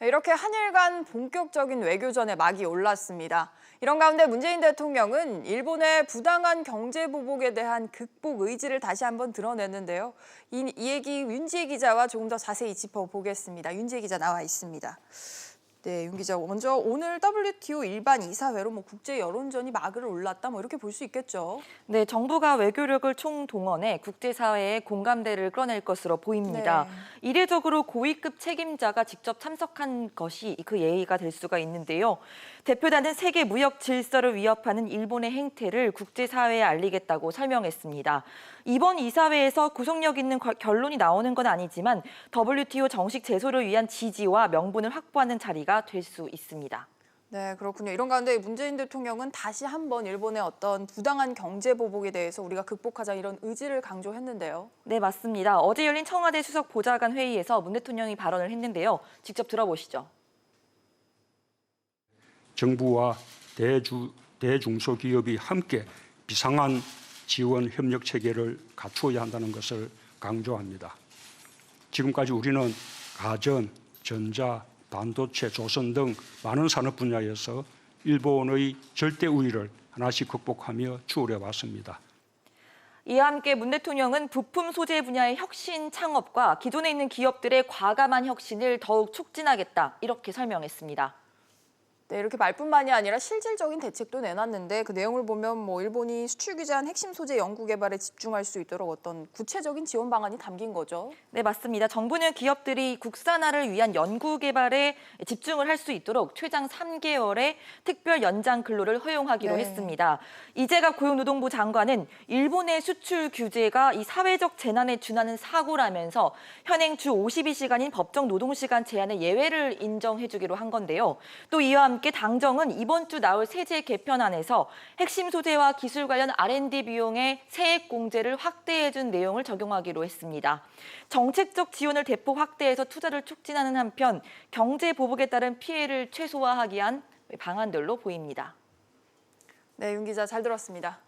네, 이렇게 한일 간 본격적인 외교전에 막이 올랐습니다. 이런 가운데 문재인 대통령은 일본의 부당한 경제 보복에 대한 극복 의지를 다시 한번 드러냈는데요. 이, 이 얘기 윤지혜 기자와 조금 더 자세히 짚어보겠습니다. 윤지혜 기자 나와 있습니다. 네, 윤 기자 먼저 오늘 WTO 일반 이사회로 뭐 국제 여론전이 막을 올랐다 뭐 이렇게 볼 수 있겠죠. 네, 정부가 외교력을 총동원해 국제사회의 공감대를 끌어낼 것으로 보입니다. 네. 이례적으로 고위급 책임자가 직접 참석한 것이 그 예의가 될 수가 있는데요. 대표단은 세계 무역 질서를 위협하는 일본의 행태를 국제사회에 알리겠다고 설명했습니다. 이번 이사회에서 구속력 있는 거- 결론이 나오는 건 아니지만 WTO 정식 제소를 위한 지지와 명분을 확보하는 자리가 될 수 있습니다. 네, 그렇군요. 이런 가운데 문재인 대통령은 다시 한번 일본의 어떤 부당한 경제 보복에 대해서 우리가 극복하자 이런 의지를 강조했는데요. 네, 맞습니다. 어제 열린 청와대 수석 보좌관 회의에서 문 대통령이 발언을 했는데요. 직접 들어보시죠. 정부와 대주, 대중소기업이 함께 비상한 지원 협력 체계를 갖추어야 한다는 것을 강조합니다. 지금까지 우리는 가전, 전자, 반도체, 조선 등 많은 산업 분야에서 일본의 절대 우위를 하나씩 극복하며 추월해 왔습니다. 이와 함께 문 대통령은 부품 소재 분야의 혁신 창업과 기존에 있는 기업들의 과감한 혁신을 더욱 촉진하겠다 이렇게 설명했습니다. 네, 이렇게 말뿐만이 아니라 실질적인 대책도 내놨는데 그 내용을 보면 뭐 일본이 수출 규제한 핵심 소재 연구 개발에 집중할 수 있도록 어떤 구체적인 지원 방안이 담긴 거죠. 네, 맞습니다. 정부는 기업들이 국산화를 위한 연구 개발에 집중을 할 수 있도록 최장 3개월의 특별 연장 근로를 허용하기로 네. 했습니다. 이재갑 고용노동부 장관은 일본의 수출 규제가 이 사회적 재난에 준하는 사고라면서 현행 주 52시간인 법정 노동시간 제한의 예외를 인정해주기로 한 건데요. 또 이와 함께 당정은 이번 주 나올 세제 개편안에서 핵심 소재와 기술 관련 R&D 비용의 세액 공제를 확대해준 내용을 적용하기로 했습니다. 정책적 지원을 대폭 확대해서 투자를 촉진하는 한편 경제 보복에 따른 피해를 최소화하기 위한 방안들로 보입니다. 네, 윤 기자 잘 들었습니다.